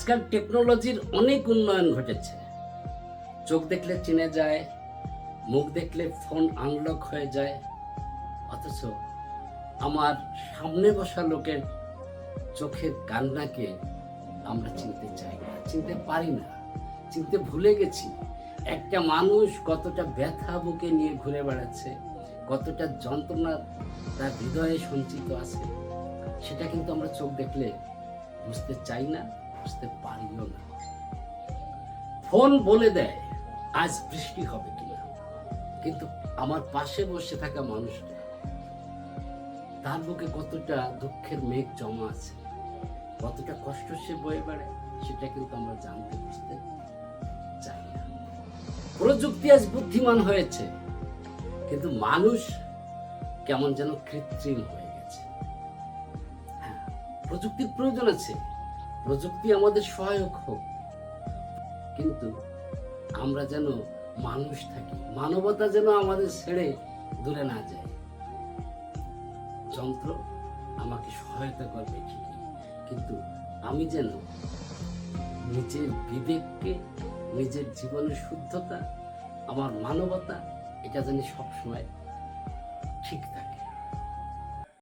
আজকাল টেকনোলজির অনেক উন্নয়ন ঘটেছে। চোখ দেখলে চিনে যায়, মুখ দেখলে ফোন আনলক হয়ে যায়। অথচ আমার সামনে বসা লোকের চোখের কান্নাকে আমরা চিনতে চাই না, চিনতে পারি না, চিনতে ভুলে গেছি। একটা মানুষ কতটা ব্যথা বুকে নিয়ে ঘুরে বেড়াচ্ছে, কতটা যন্ত্রণা তার হৃদয়ে সঞ্চিত আছে, সেটা কিন্তু আমরা চোখ দেখলে বুঝতে চাই না। বুঝতে পারিও না। ফোন বলে দেয়, আজ বৃষ্টি হবে কিনা? কিন্তু আমার পাশে বসে থাকা মানুষটা, তার বুকে কতটা দুঃখের মেঘ জমা আছে, কতটা কষ্ট সে বয়ে বেড়ায়, সেটা কিন্তু আমরা জানতে বুঝতে চাই না। প্রযুক্তি আজ বুদ্ধিমান হয়েছে, কিন্তু মানুষ কেমন যেন কৃত্রিম হয়ে গেছে। হ্যাঁ প্রযুক্তির প্রয়োজন আছে। প্রযুক্তি আমাদের সহায়ক হোক। কিন্তু আমরা যেন মানুষ থাকি, মানবতা যেন আমাদের ছেড়ে দূরে না যায়। যন্ত্র আমাকে সহায়তা করবে ঠিকই, কিন্তু আমি যেন নিজের বিবেককে, নিজের জীবনের শুদ্ধতা, আমার মানবতা, এটা যেন সবসময় ঠিক থাকে।